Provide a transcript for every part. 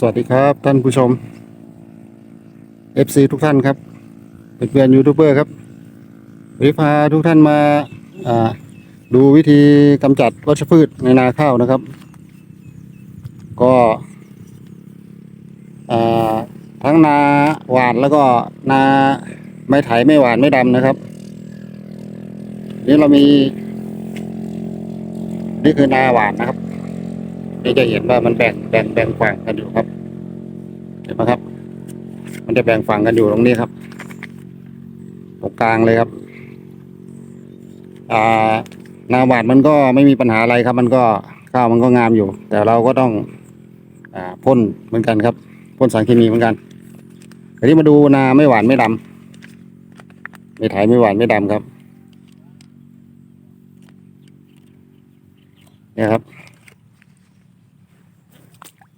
สวัสดีครับท่านผู้ชม FC ทุกท่านครับเป็นเพื่อนยูทูบเบอร์ครับวันนี้พาทุกท่านมาาดูวิธีกำจัดวัชพืชในนาข้าวนะครับ ก็ทั้งนาหวานแล้วก็นาไม่ไถไม่หวานไม่ดำนะครับ นี่เรามี นี่คือนาหวานนะครับ นี่จะเห็นว่ามันแบ่งแบ่งแบ่งฝั่งกันอยู่ครับ เห็นไหมครับ มันจะแบ่งฝั่งกันอยู่ตรงนี้ครับ ตรงกลางเลยครับ อ่านาหวานมันก็ไม่มีปัญหาอะไรครับ มันก็ข้าวมันก็งามอยู่ แต่เราก็ต้องอ่าพ่นเหมือนกันครับพ่นสารเคมีเหมือนกันทีนี้มาดูนาไม่หวานไม่ดำไม่ไถไม่หวานไม่ดำครับเนี่ยครับ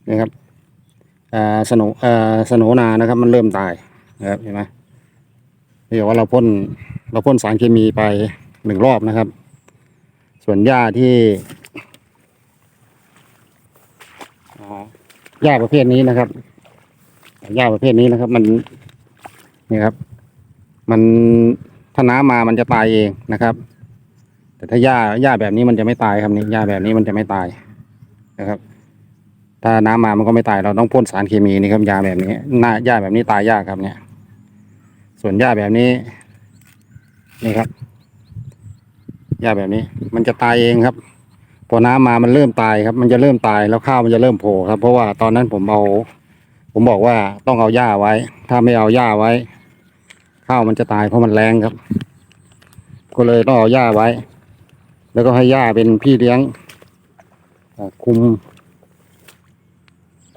นี่ครับอ่าสนอ่าสนนานะครับ มันเริ่มตายนะครับเห็นไหมเดี๋ยวว่าเราพ่นเราพ่นสารเคมีไปหนึ่งรอบนะครับ ส่วนหญ้าที่หญ้าประเภทนี้นะครับหญ้าประเภทนี้นะครับ มันนี่ครับ มันถ้าน้ำมามันจะตายเองนะครับ แต่ถ้าหญ้าหญ้าแบบนี้มันจะไม่ตายครับนี่หญ้าแบบนี้มันจะไม่ตายนะครับ ถ้าน้ำมามันก็ไม่ตายเราต้องพ่นสารเคมีนี่ครับยาแบบนี้หน้าหญ้าแบบนี้ตายยากครับเนี่ย ส่วนหญ้าแบบนี้ นี่ครับหญ้าแบบนี้ มันจะตายเองครับ พอน้ำมามันเริ่มตายครับ มันจะเริ่มตายแล้วข้าวมันจะเริ่มโผล่ครับ เพราะว่าตอนนั้นผมเอาผมบอกว่าต้องเอาหญ้าไว้ ถ้าไม่เอาหญ้าไว้ ข้าวมันจะตายเพราะมันแรงครับ ก็เลยต้องเอาหญ้าไว้ แล้วก็ให้หญ้าเป็นพี่เลี้ยงคุม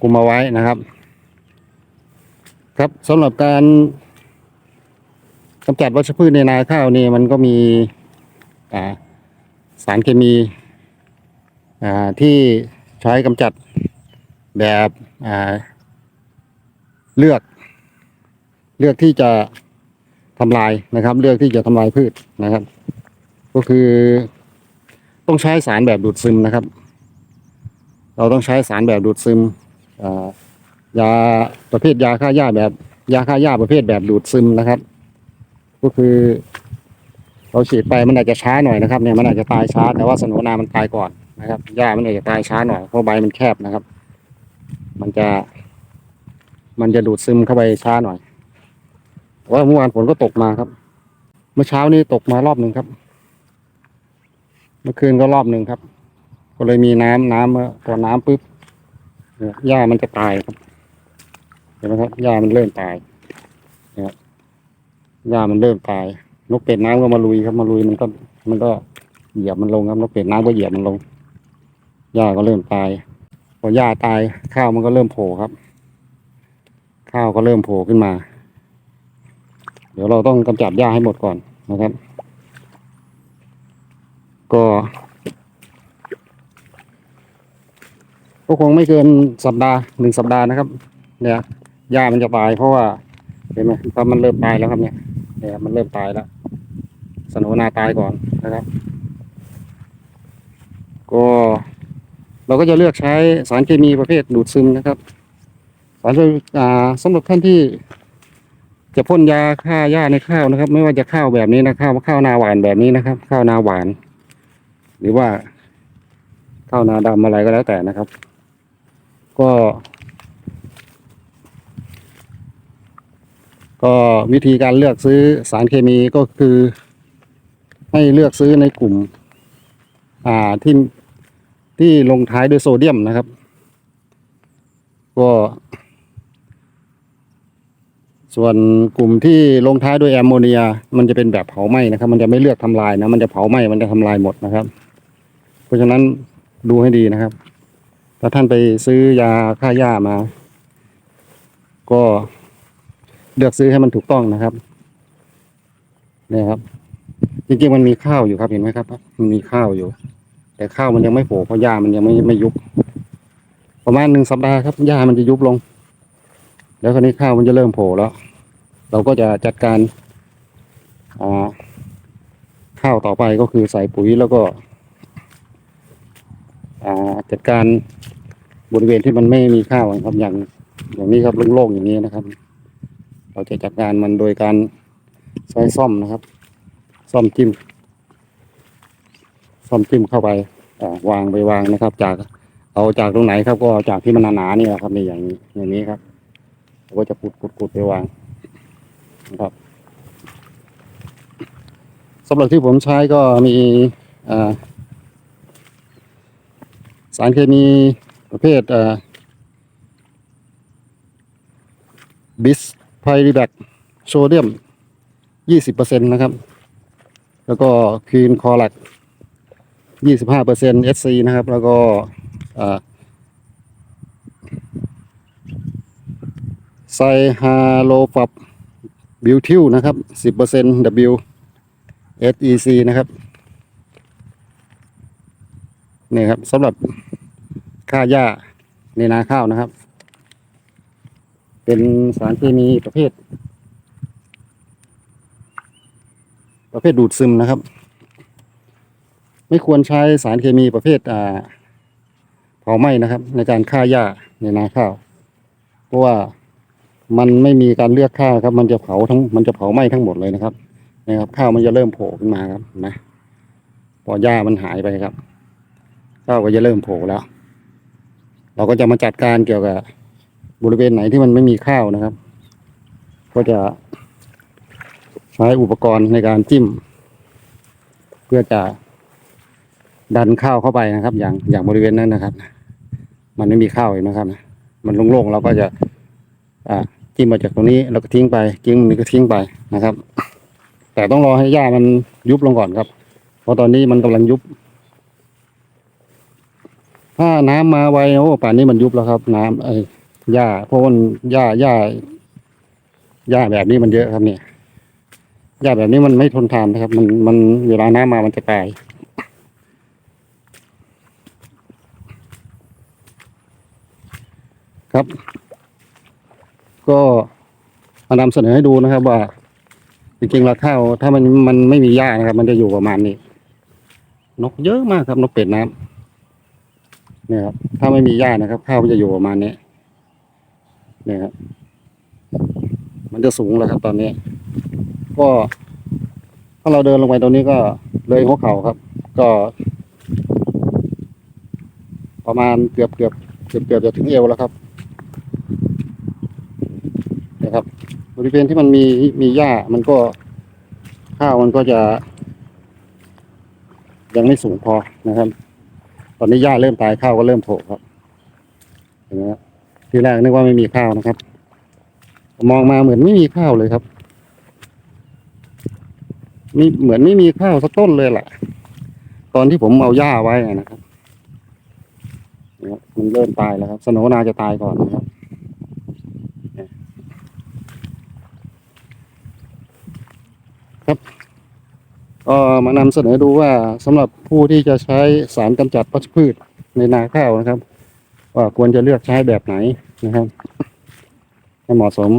คุมเอาไว้นะครับ ครับสำหรับการกำจัดวัชพืชในนาข้าวนี่มันก็มีสารเคมีที่ใช้กำจัดแบบเลือก เลือกที่จะทำลายนะครับ เลือกที่จะทำลายพืชนะครับ ก็คือต้องใช้สารแบบดูดซึมนะครับ เราต้องใช้สารแบบดูดซึม ยาประเภทยาฆ่าหญ้าแบบ ยาฆ่าหญ้าประเภทแบบดูดซึมนะครับ ก็คือเราฉีดไปมันอาจจะช้าหน่อยนะครับเนี่ยมันอาจจะตายช้า แต่ว่าสนุนามันตายก่อนนะครับหญ้ามันอาจจะตายช้าหน่อยเพราะใบมันแคบนะครับ มันจะ มันจะดูดซึมเข้าไปช้าหน่อยแต่ว่าเมื่อวานฝนก็ตกมาครับ เมื่อเช้านี้ตกมารอบหนึ่งครับ เมื่อคืนก็รอบหนึ่งครับ ก็เลยมีน้ำน้ำเมื่อพอน้ำปุ๊บ หญ้ามันจะตายครับเห็นไหมครับหญ้ามันเริ่มตายนะครับหญ้ามันเริ่มตาย นกเป็ดน้ำก็มาลุยครับมาลุยมันก็ มันก็เหยียบมันลงครับนกเป็ดน้ำก็เหยียบมันลงหญ้าก็เริ่มตาย พอหญ้าตายข้าวมันก็เริ่มโผล่ครับ ข้าวก็เริ่มโผล่ขึ้นมา เดี๋ยวเราต้องกำจัดหญ้าให้หมดก่อนนะครับ ก็ ก็คงไม่เกินสัปดาห์หนึ่งสัปดาห์นะครับ เนี่ยหญ้ามันจะตายเพราะว่าเห็นไหมพรามันเริ่มตายแล้วครับเนี่ยเนี่ยมันเริ่มตายแล้วสนุนาตายก่อนนะครับ ก็เราก็จะเลือกใช้สารเคมีประเภทดูดซึมนะครับ สารอ่าสำหรับท่านที่จะพ่นยาฆ่าหญ้าในข้าวนะครับ ไม่ว่าจะข้าวแบบนี้นะข้าวข้าวนาหวานแบบนี้นะครับ ข้าวนาหวาน หรือว่าข้าวนาดำอะไรก็แล้วแต่นะครับ ก็ ก็วิธีการเลือกซื้อสารเคมีก็คือ ให้เลือกซื้อในกลุ่ม อ่าที่ที่ลงท้ายด้วยโซเดียมนะครับ ก็ส่วนกลุ่มที่ลงท้ายด้วยแอมโมเนีย มันจะเป็นแบบเผาไหม้นะครับ มันจะไม่เลือกทำลายนะ มันจะเผาไหม้มันจะทำลายหมดนะครับ เพราะฉะนั้นดูให้ดีนะครับ ถ้าท่านไปซื้อยาฆ่าหญ้ามา ก็เลือกซื้อให้มันถูกต้องนะครับเนี่ยครับ จริงๆมันมีข้าวอยู่ครับเห็นไหมครับ มันมีข้าวอยู่ แต่ข้าวมันยังไม่โผล่เพราะหญ้ามันยังไม่ไม่ยุบประมาณหนึ่งสัปดาห์ครับหญ้ามันจะยุบลง แล้วคราวนี้ข้าวมันจะเริ่มโผล่แล้ว เราก็จะจัดการข้าวต่อไปก็คือใส่ปุ๋ยแล้วก็จัดการ บริเวณที่มันไม่มีข้าวครับอย่างอย่างนี้ครับโล่งๆอย่างนี้นะครับ เราจะจัดการมันโดยการใช้ซ่อมนะครับ ซ่อมจิ้ม ซ่อมจิ้มเข้าไปวางไปวางนะครับ จากเอาจากตรงไหนครับ ก็จากที่มันหนาๆนี่แหละครับในอย่างนี้อย่างนี้ครับเราก็จะขุดขุดขุดไปวางนะครับสำหรับที่ผมใช้ก็มีสารเคมี ประเภทบิสไพริแบคโซเดียม 20%นะครับ แล้วก็คีนคอลัก25% SC นะครับ แล้วก็อ่าไซฮาโลฟับบิวทิวนะครับ 10% W SEC นะครับ นี่ครับสำหรับ ค่าหญ้าในนาข้าวนะครับ เป็นสารเคมีประเภท ประเภทดูดซึมนะครับ ไม่ควรใช้สารเคมีประเภทอ่าเผาไหม้นะครับ ในการฆ่าหญ้าในนาข้าว เพราะว่ามันไม่มีการเลือกฆ่าครับ มันจะเผาทั้งมันจะเผาไหม้ทั้งหมดเลยนะครับนะครับ ข้าวมันจะเริ่มโผล่ขึ้นมาครับนะ พอหญ้ามันหายไปครับข้าวก็จะเริ่มโผล่แล้ว เราก็จะมาจัดการเกี่ยวกับบริเวณไหนที่มันไม่มีข้าวนะครับ ก็จะใช้อุปกรณ์ในการจิ้ม เพื่อจะดันข้าวเข้าไปนะครับ อย่างอย่างบริเวณนั้นนะครับ มันไม่มีข้าวเห็นไหมครับ มันโล่งๆเราก็จะอ่าจิ้มมาจากตรงนี้แล้วก็ทิ้งไปจิ้มนี้ก็ทิ้งไปนะครับ แต่ต้องรอให้หญ้ามันยุบลงก่อนครับ เพราะตอนนี้มันกำลังยุบ ถ้าน้ำมาไวโอ้ป่านนี้มันยุบแล้วครับ น้ำไอ้หญ้าเพราะว่าหญ้าหญ้าหญ้าแบบนี้มันเยอะครับเนี่ยหญ้าแบบนี้มันไม่ทนทานนะครับ มันมันเวลาน้ำมามันจะตายครับ ก็มานำเสนอให้ดูนะครับ ว่าจริงๆแล้วข้าวถ้ามันมันไม่มีหญ้านะครับ มันจะอยู่ประมาณนี้ นกเยอะมากครับนกเป็ดน้ำ เนี่ยครับถ้าไม่มีหญ้านะครับ ข้าวมันจะอยู่ประมาณนี้เนี่ยครับมันจะสูงแล้วครับ ตอนนี้ ก็ ถ้าเราเดินลงไปตรงนี้ก็เลยหัวเข่าครับ ก็ ประมาณเกือบเกือบเกือบเกือบจะถึงเอวแล้วครับนะครับ บริเวณที่มันมีมีหญ้ามันก็ข้าวมันก็จะ ยังไม่สูงพอนะครับ อนนี้หญ้าเริ่มตายข้าวก็เริ่มโผล่ครับเห็นไหมครับทีแรกนึกว่าไม่มีข้าวนะครับ มองมาเหมือนไม่มีข้าวเลยครับมีเหมือนไม่มีข้าวสักต้นเลยแหละตอนที่ผมเอาหญ้าไว้นะครับเนี่ยมันเริ่มตายแล้วครับ สโนนาจะตายก่อนนะครับครับ ก็มานำเสนอดูว่าสำหรับผู้ที่จะใช้สารกำจัดวัชพืชในนาข้าวนะครับ ว่าควรจะเลือกใช้แบบไหนนะครับให้เหมาะสม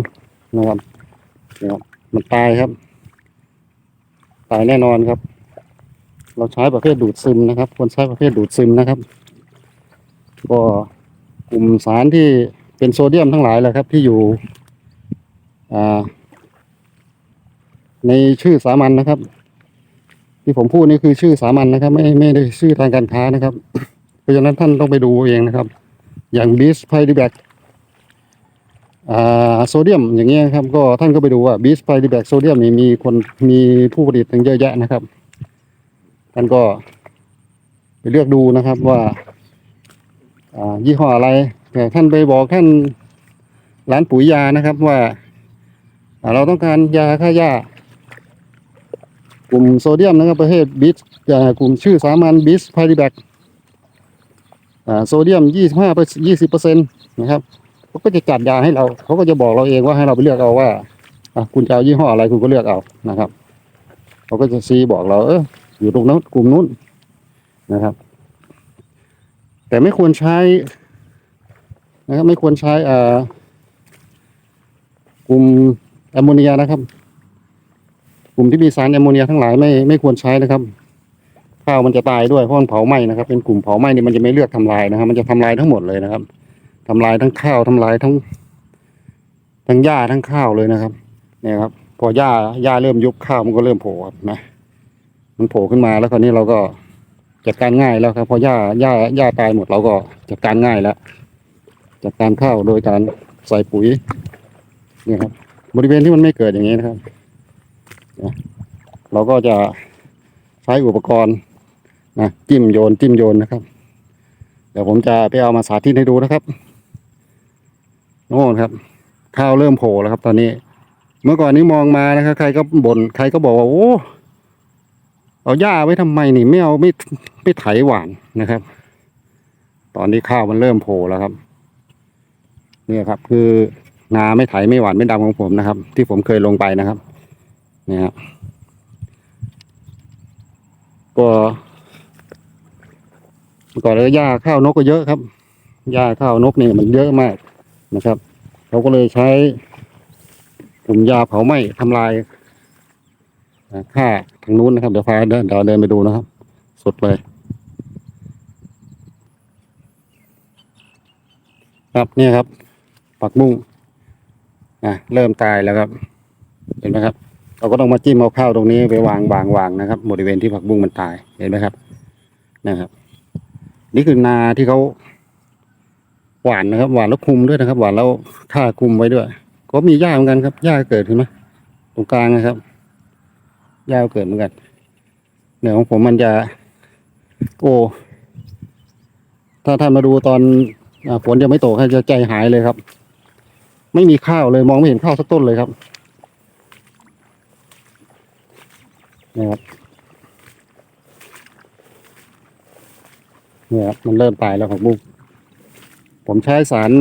นะครับนะครับมันตายครับ ตายแน่นอนครับ เราใช้ประเภทดูดซึมนะครับ ควรใช้ประเภทดูดซึมนะครับ ก็กลุ่มสารที่เป็นโซเดียมทั้งหลายแหละครับ ที่อยู่อ่าในชื่อสามัญนะครับ ที่ผมพูดนี่คือชื่อสามัญนะครับ ไม่ไม่ได้ชื่อทางการค้านะครับ เพราะฉะนั้นท่านต้องไปดูเองนะครับ อย่างบิสไพดิแบคอ่าโซเดียมอย่างเงี้ยครับก็ท่านก็ไปดูว่าบิสไพดิแบคโซเดียมนี่มีคนมีผู้ผลิตถึงเยอะแยะนะครับท่านก็ไปเลือกดูนะครับว่าายี่ห้ออะไรแต่ท่านไปบอกท่านร้านปุ๋ยยานะครับว่าอ่าเราต้องการยาฆ่าหญ้า กลุ่มโซเดียมนะครับประเภทบิสกลุ่มชื่อสามัญบิสไพริแบคโซเดียมยี่สิบห้าเปอร์เซ็นต์นะครับเขาก็จะจัดยาให้เราเขาก็จะบอกเราเองว่าให้เราไปเลือกเอาว่าคุณจะเอายี่ห้ออะไรคุณก็เลือกเอานะครับเขาก็จะซีบอกเราเอออยู่ตรงนั้นกลุ่มนู้นนะครับ แต่ไม่ควรใช้นะครับไม่ควรใช้อ่ากลุ่มแอมโมเนียนะครับ กลุ่มที่มีสารแอมโมเนียทั้งหลายไม่ไม่ควรใช้นะครับ ข้าวมันจะตายด้วยเพราะมันเผาไหม้นะครับ เป็นกลุ่มเผาไหม้นี่มันจะไม่เลือกทำลายนะครับ มันจะทำลายทั้งหมดเลยนะครับทำลายทั้งข้าวทำลายทั้ง ทั้งหญ้าทั้งข้าวเลยนะครับ เนี่ยครับ พอหญ้าหญ้าเริ่มยุบข้าวมันก็เริ่มโผล่ครับนะมันโผล่ขึ้นมาแล้วคราวนี้เราก็จัดการง่ายแล้วครับ พอหญ้าหญ้าหญ้าตายหมดเราก็จัดการง่ายแล้วจัดการข้าวโดยการใส่ปุ๋ยเนี่ยครับ บริเวณที่มันไม่เกิดอย่างนี้นะครับ นะเราก็จะใช้อุปกรณ์นะจิ้มโยนจิ้มโยนนะครับ เดี๋ยวผมจะไปเอามาสาธิตให้ดูนะครับโน่นครับข้าวเริ่มโผล่แล้วครับ ตอนนี้ เมื่อก่อนนี้มองมานะครับใครก็บน่นใครก็บอกว่าโอ้เอาหญ้าไว้ทำไมนี่ไม่เอาไม่ไม่ไถหวานนะครับ ตอนนี้ข้าวมันเริ่มโผล่แล้วครับเนี่ยครับ คือนาไม่ไถไม่หวานไม่ดำของผมนะครับ ที่ผมเคยลงไปนะครับ นี่ยครับก็ก่อนเลยหญ้าข้าวนกก็เยอะครับหญ้าข้าวนกนี่มันเยอะมากนะครับเขาก็เลยใช้กลุ่มยาเผาไหม้ทำลายอ่าทางนู้นนะครับ เดี๋ยวพาเดินเดี๋ยวเดินไปดูนะครับ สุดเลยครับเนี่ยครับผักบุ้งอะเริ่มตายแล้วครับ เห็นไหมครับ เราก็ต้องมาจิ้มเอาข้าวตรงนี้ไปวางวางวางนะครับ บริเวณที่ผักบุ้งมันตายเห็นไหมครับนะครับ นี่คือนาที่เขาหวานนะครับ หวานแล้วคุมด้วยนะครับ หวานแล้วท่าคุมไว้ด้วย ก็มีหญ้าเหมือนกันครับหญ้าเกิดเห็นไหมตรงกลางนะครับหญ้าเกิดเหมือนกันเนี่ยของผมมันจะ โอ้ถ้าท่านมาดูตอนฝนยังไม่ตกให้จะใจหายเลยครับ ไม่มีข้าวเลยมองไม่เห็นข้าวสักต้นเลยครับ นี่ครับเนี่ยครับมันเริ่มตายแล้วของบุ้งผมใช้สาร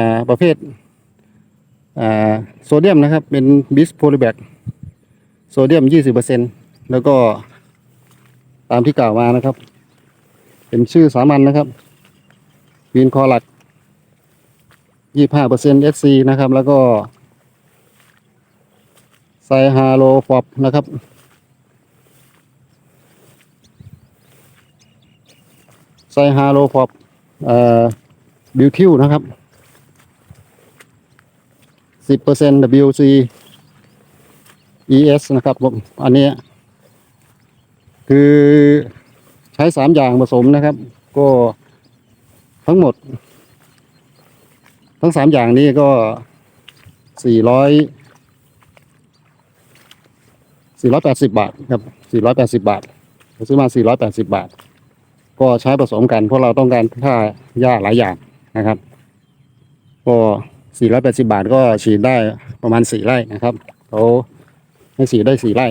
าประเภทโซเดียมนะครับ เป็นบิสโพลิแบกโซเดียมยี่สิบเปอร์เซ็นแล้วก็ตามที่กล่าวมานะครับ เป็นชื่อสามัญนะครับวินคอลัดยี่ห้าเปอร์เซ็นต์เอสซีนะครับ แล้วก็ไซฮาโลฟอบนะครับ ไซฮาโลฟอบเอ่อบิวทิวนะครับสิบเปอร์เซ็นต์ WC ES นะครับผมอันนี้ คือใช้สามอย่างผสมนะครับ ก็ทั้งหมด ทั้งสามอย่างนี้ก็สี่ร้อยสี่ร้อยแปดสิบาทครับสี่ร้อยแปดสิบาทผมซื้อมาสี่ร้อยแปดสิบาท ก็ใช้ผสมกันเพราะเราต้องการค่าหญ้าหลายอย่างนะครับ ก็สี่ร้อยแปดสิบาทก็ฉีดได้ประมาณสี่ไร่นะครับเขาให้ฉีดได้สี่ไร่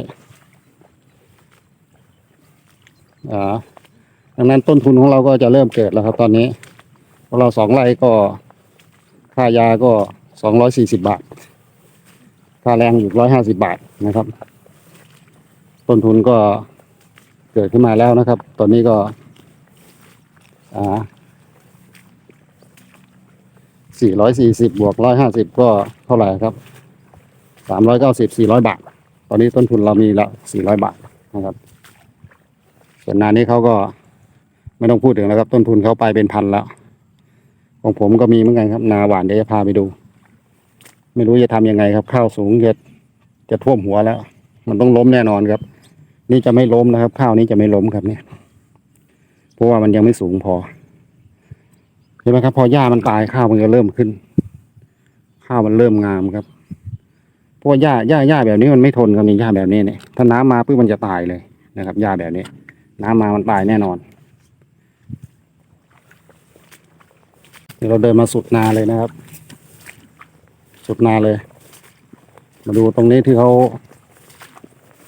อ่าดังนั้นต้นทุนของเราก็จะเริ่มเกิดแล้วครับ ตอนนี้เราสองไร่ก็ค่ายาก็สองร้อยสี่สิบาท ค่าแรงอยู่ร้อยห้าสิบาทนะครับ ต้นทุนก็เกิดขึ้นมาแล้วนะครับ ตอนนี้ก็ อ่าสี่ร้อยสี่สิบบวกร้อยห้าสิบก็เท่าไหร่ครับสามร้อยเก้าสิบสี่ร้อยบาท ตอนนี้ต้นทุนเรามีแล้วสี่ร้อยบาทนะครับ ส่วนนานี้เขาก็ไม่ต้องพูดถึงแล้วครับ ต้นทุนเขาไปเป็นพันแล้ว ของผมก็มีเหมือนกันครับ นาหวานเดี๋ยวจะพาไปดู ไม่รู้จะทำยังไงครับ ข้าวสูงจะจะท่วมหัวแล้ว มันต้องล้มแน่นอนครับ นี่จะไม่ล้มนะครับ ข้าวนี้จะไม่ล้มครับเนี่ย เพราะว่ามันยังไม่สูงพอเห็นไหมครับ พอหญ้ามันตายข้าวมันก็เริ่มขึ้น ข้าวมันเริ่มงามครับเพราะว่าหญ้าหญ้าหญ้าแบบนี้มันไม่ทนครับนี่หญ้าแบบนี้เนี่ยถ้าน้ำมาปุ๊บมันจะตายเลยนะครับหญ้าแบบนี้ น้ำมามันตายแน่นอนเดี๋ยวเราเดินมาสุดนาเลยนะครับ สุดนาเลย มาดูตรงนี้ที่เขา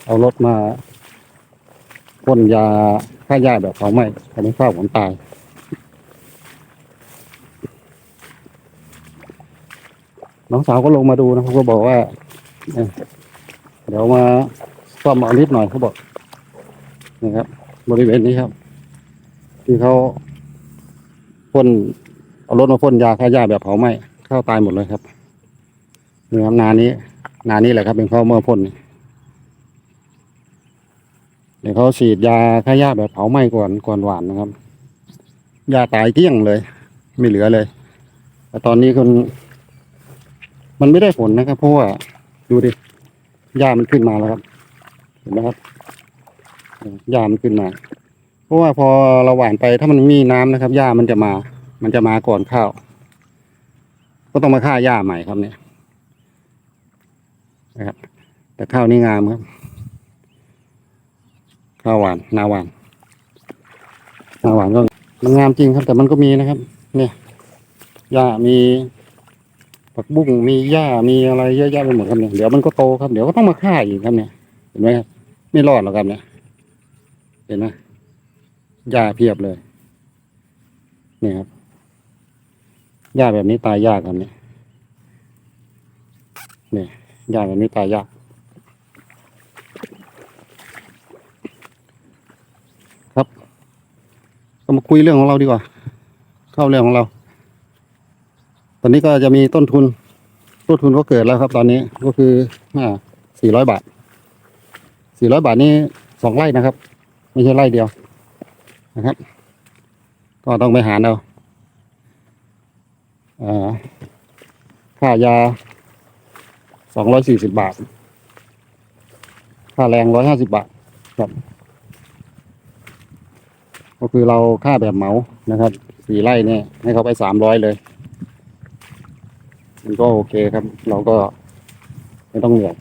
เอารถมาพ่นยา ฆ่าหญ้าแบบเขาไม่ทำให้ข้าวผมตายน้องสาวก็ลงมาดูนะครับก็บอกว่า เดี๋ยวมาซ่อมเอานิดหน่อยเขาบอกนี่ครับ บริเวณนี้ครับ ที่เขาพ่นเอารถมาพ่นยาฆ่าหญ้าแบบเผาไหม้ข้าวตายหมดเลยครับนี่ครับนานี้ นานี้แหละครับ เป็นข้าวเมื่อพ่นนี่ เดี๋ยวเขาฉีดยาฆ่าหญ้าแบบเผาไหม้ก่อนก่อนหวานนะครับหญ้าตายเกลี้ยงเลย ไม่เหลือเลย แต่ตอนนี้คนมันไม่ได้ผลนะครับเพราะว่าดูดิหญ้ามันขึ้นมาแล้วครับ เห็นไหมครับหญ้ามันขึ้นมา เพราะว่าพอเราหว่านไปถ้ามันมีน้ำนะครับหญ้ามันจะมา มันจะมาก่อนข้าวก็ต้องมาฆ่าหญ้าใหม่ครับเนี่ยนะครับ แต่ข้าวนี่งามครับ ข้าหวานนาหวานนาหวานก็มันงามจริงครับ แต่มันก็มีนะครับ เนี่ยหญ้ามีผักบุ้งมีหญ้ามีอะไรเยอะแยะไปหมดครับเนี่ยเดี๋ยวมันก็โตครับเดี๋ยวก็ต้องมาฆ่าอีกครับเนี่ย เห็นไหมครับไม่รอดหรอกครับเนี่ย เห็นไหมหญ้าเพียบเลยนี่ครับหญ้าแบบนี้ตายยากครับเนี่ยเนี่ยหญ้าแบบนี้ตายยาก ก็มาคุยเรื่องของเราดีกว่า เข้าเรื่องของเรา ตอนนี้ก็จะมีต้นทุน ต้นทุนก็เกิดแล้วครับ ตอนนี้ก็คืออ่าสี่ร้อยบาทสี่ร้อยบาทนี้สองไร่นะครับ ไม่ใช่ไร่เดียวนะครับ ก็ต้องไปหาเอาอ่าค่ายาสองร้อยสี่สิบบาท ค่าแรงร้อยห้าสิบบาทครับ ก็คือเราค่าแบบเหมานะครับสี่ไร่เนี่ยให้เขาไปสามร้อยเลย มันก็โอเคครับ เราก็ไม่ต้องเหนื่อย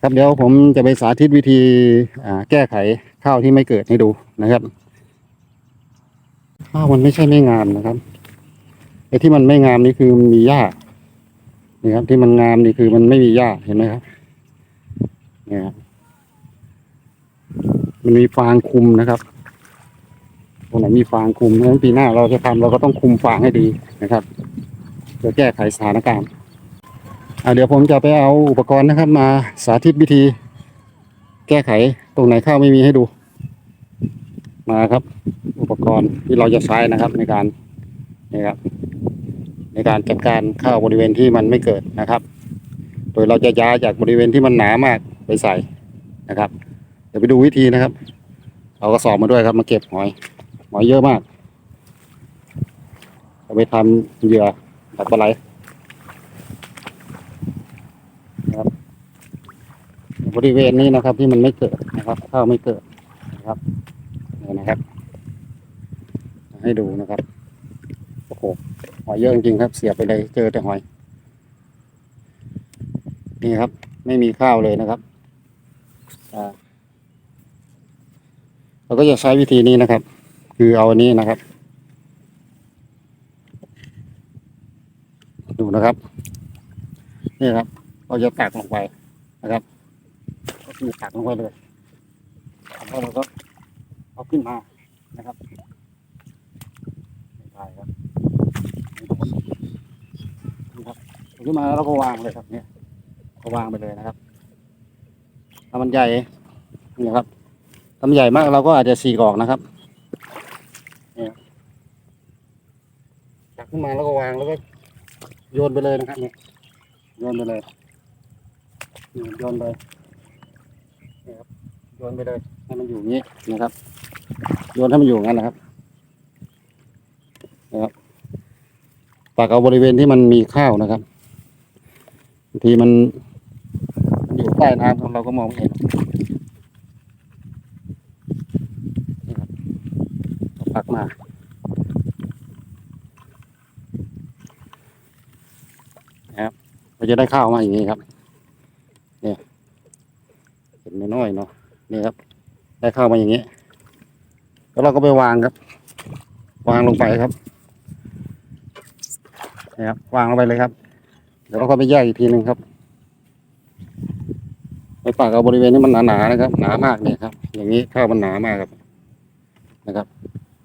ครับเดี๋ยวผมจะไปสาธิตวิธีแก้ไขข้าวที่ไม่เกิดให้ดูนะครับข้าวมันไม่ใช่ไม่งามนะครับไอ้ที่มันไม่งามนี่คือมันมีหญ้านี่ครับ ที่มันงามนี่คือมันไม่มีหญ้าเห็นไหมครับเนี่ยครับ มันมีฟางคุมนะครับ ตรงไหนมีฟางคุมเพราะฉะนั้นปีหน้าเราจะทำเราก็ต้องคุมฟางให้ดีนะครับเพื่อแก้ไขสถานการณ์อ่าเดี๋ยวผมจะไปเอาอุปกรณ์นะครับ มาสาธิตวิธี แก้ไขตรงไหนข้าวไม่มีให้ดู มาครับ อุปกรณ์ที่เราจะใช้นะครับในการนี่ครับในการจัดการข้าวบริเวณที่มันไม่เกิดนะครับ โดยเราจะย้ายจากบริเวณที่มันหนามากไปใส่นะครับ ดี๋ยวไปดูวิธีนะครับ เอากระสอบมาด้วยครับ มาเก็บหอย หอยเยอะมาก เอาไปทำเหยื่อดักปลาไหลนะครับ บริเวณนี้นะครับ ที่มันไม่เกิดนะครับข้าวไม่เกิดนะครับนี่นะครับ ให้ดูนะครับโอ้โหหอยเยอะจริงครับ เสียบไปเลยเจอแต่หอย นี่ครับ ไม่มีข้าวเลยนะครับอ่า เราก็จะใช้วิธีนี้นะครับ คือเอาอันนี้นะครับ ดูนะครับ นี่ครับ เราจะตักลงไปนะครับ ก็คือตักลงไปเลยแล้วเราก็เอาขึ้นมานะครับไม่ได้ครับเอาขึ้นมาแล้วก็วางเลยครับเนี่ยก็วางไปเลยนะครับถ้ามันใหญ่นี่ครับ ทำใหญ่มากเราก็อาจจะสีกออกนะครับเนี่ยตักขึ้นมาแล้วก็วางแล้วก็โยนไปเลยนะครับเนี่ยโยนไปเลยโยนไปนี่ครับโยนไปเลยให้มันอยู่งนี้นะครับ โยนให้มันอยู่งั้นนะครับนะครับตักเอาบริเวณที่มันมีข้าวนะครับบางทีมันอยู่ใต้น้ำเราก็มองไม่เห็น กมา นะครับเราจะได้ข้าวมาอย่างนี้ครับ เนี่ยเห็นน้อยเนาะนี่ครับ ได้ข้าวมาอย่างนี้ แล้วเราก็ไปวางครับ วางลงไปครับนี่ครับ วางลงไปเลยครับ เดี๋ยวเราก็ไปแยกอีกทีหนึ่งครับไปปักเอาบริเวณที่มันหนาๆนะครับ หนามากเนี่ยครับ อย่างนี้ข้าวมันหนามากครับนะครับ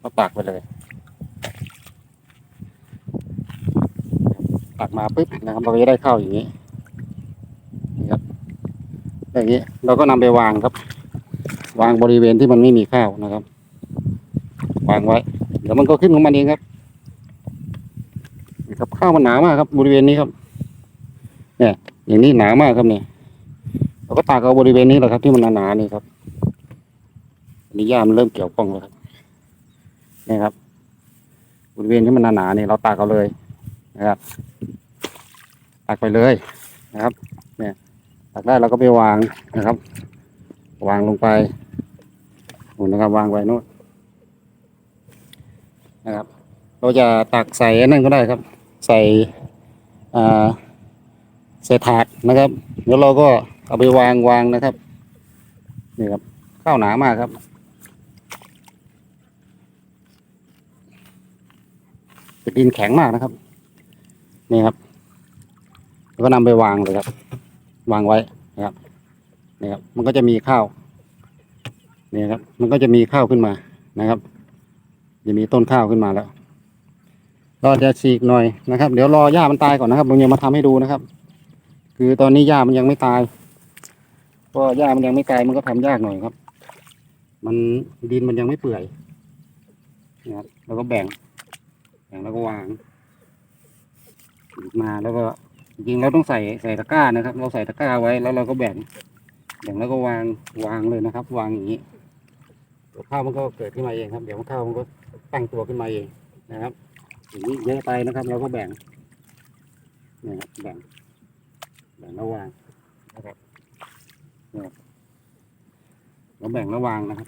ก็ตักไปเลยตักมาปุ๊บนะครับเราก็จะได้ข้าวอย่างนี้นครับอย่างนี้เราก็นำไปวางครับ วางบริเวณที่มันไม่มีข้าวนะครับ วางไว้ เดี๋ยวมันก็ขึ้นของมันเองครับครับข้าวมันหนามากครับ บริเวณนี้ครับ เนี่ย อย่างนี้หนามากครับเนี่ยเราก็ตากเอาบริเวณนี้แหละครับที่มันหนาๆนี่ครับนนี้หญ้ามันเริ่มเกี่ยวข้องแล้วครับ นี่ครับบริเวณที่มันหนาๆนี่เราตักเอาเลยนะครับ ตักไปเลยนะครับ เนี่ย ตักได้เราก็ไปวางนะครับ วางลงไปนู่นนะครับวางไว้นู่นนะครับ เราจะตักใส่นนั่นก็ได้ครับ ใส่อ่าใส่ถาดนะครับแล้วเราก็เอาไปวางวางนะครับนี่ครับข้าวหนามากครับ เป็นดินแข็งมากนะครับ นี่ครับ แล้วก็นำไปวางเลยครับ วางไว้นะครับนี่ครับ มันก็จะมีข้าวนี่ครับ มันก็จะมีข้าวขึ้นมานะครับ จะมีต้นข้าวขึ้นมาแล้วเราจะฉีกหน่อยนะครับ เดี๋ยวรอหญ้ามันตายก่อนนะครับลุงยังมาทำให้ดูนะครับ คือตอนนี้หญ้ามันยังไม่ตายเพราะหญ้ามันยังไม่ตายมันก็ทำยากหน่อยครับ มันดินมันยังไม่เปื่อยนะครับแล้วก็แบ่ง แบ่งแล้วก็วางมาแล้วก็จริงเราต้องใส่ใส่ตะกร้านะครับ เราใส่ตะกร้าไว้แล้วเราก็แบ่งแบ่งแล้วก็วางวางเลยนะครับ วางอย่างนี้เดี๋ยวข้าวมันก็เกิดขึ้นมาเองครับ เดี๋ยวข้าวมันก็ตั้งตัวขึ้นมาเองนะครับอย่างนี้เยอะไปนะครับ เราก็แบ่งนะครับแบ่งแบ่งแล้ววางนะครับเนี่ยเราแบ่งแล้ววางนะครับ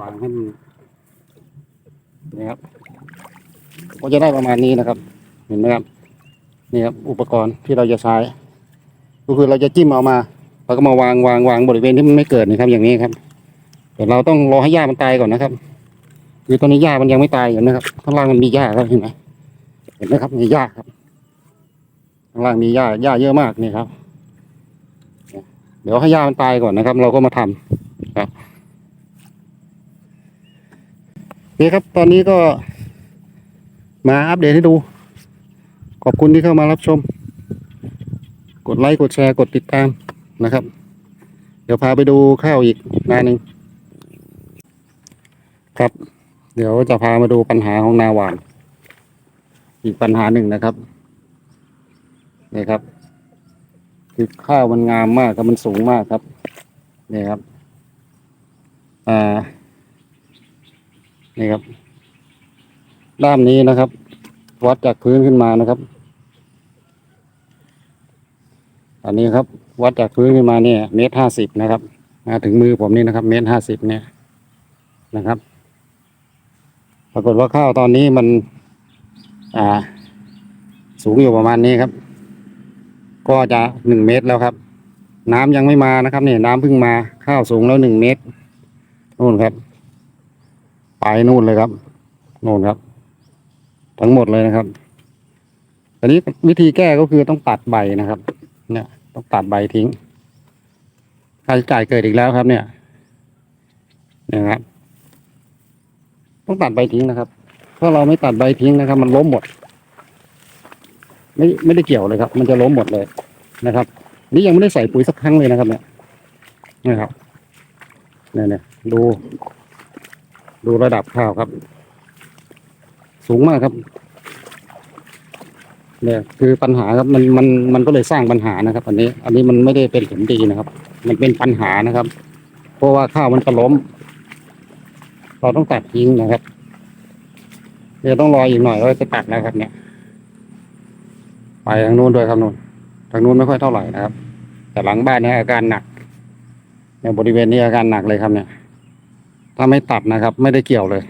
วางให้มันนะครับ ก็จะได้ประมาณนี้นะครับ เห็นไหมครับนี่ครับอุปกรณ์ที่เราจะใช้ ก็คือเราจะจิ้มเอามาเราก็มาวางวางวางบริเวณที่มันไม่เกิดนะครับ อย่างนี้ครับแต่เราต้องรอให้หญ้ามันตายก่อนนะครับคือตอนนี้หญ้ามันยังไม่ตายอยู่นะครับข้างล่างมันมีหญ้าครับเห็นไหมเห็นไหมครับมีหญ้าครับข้างล่างมีหญ้าหญ้าเยอะมากนี่ครับ เดี๋ยวให้หญ้ามันตายก่อนนะครับ เราก็มาทำครับโอเคครับ ตอนนี้ก็ มาอัปเดตให้ดู ขอบคุณที่เข้ามารับชม กดไลค์กดแชร์กดติดตามนะครับ เดี๋ยวพาไปดูข้าวอีกงานหนึ่งครับ เดี๋ยวจะพามาดูปัญหาของนาหวาน อีกปัญหาหนึ่งนะครับนี่ครับ คือข้าวมันงามมากครับมันสูงมากครับนี่ครับอ่านี่ครับ ด้ามนี้นะครับ วัดจากพื้นขึ้นมานะครับ อันนี้ครับ วัดจากพื้นขึ้นมาเนี่ยเมตรห้าสิบนะครับมาถึงมือผมนี่นะครับ เมตรห้าสิบเนี่ยนะครับ ปรากฏว่าข้าวตอนนี้มัน อ่า สูงอยู่ประมาณนี้ครับ ก็จะหนึ่งเมตรแล้วครับ น้ำยังไม่มานะครับเนี่ยน้ำเพิ่งมาข้าวสูงแล้วหนึ่งเมตรนู่นครับ ไปนู่นเลยครับนู่นครับ ทั้งหมดเลยนะครับตอนนี้วิธีแก้ก็คือต้องตัดใบนะครับ เนี่ย ต้องตัดใบทิ้งค่าใช้จ่ายเกิดอีกแล้วครับ เนี่ยนะครับต้องตัดใบทิ้งนะครับถ้าเราไม่ตัดใบทิ้งนะครับ มันล้มหมด ไม่ไม่ได้เกี่ยวเลยครับ มันจะล้มหมดเลยนะครับ นี่ยังไม่ได้ใส่ปุ๋ยสักครั้งเลยนะครับ เนี่ยนะครับเนี่ยเนี่ยดู ดูระดับข้าวครับ สูงมากครับเนี่ยคือปัญหาครับมันมันมันก็เลยสร้างปัญหานะครับ อันนี้ อันนี้มันไม่ได้เป็นผลดีนะครับ มันเป็นปัญหานะครับ เพราะว่าข้าวมันจะล้ม เราต้องตัดทิ้งนะครับ เดี๋ยวต้องรออีกหน่อยว่าจะตัดแล้วครับ เนี่ย ไปทางนู้นด้วยครับนู้นทางนู้นไม่ค่อยเท่าไหร่นะครับ แต่หลังบ้านเนี่ยอาการหนักเนี่ยบริเวณนี้อาการหนักเลยครับเนี่ย ถ้าไม่ตัดนะครับ ไม่ได้เกี่ยวเลย